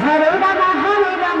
Hare Ram Hare Ram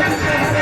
Thank you.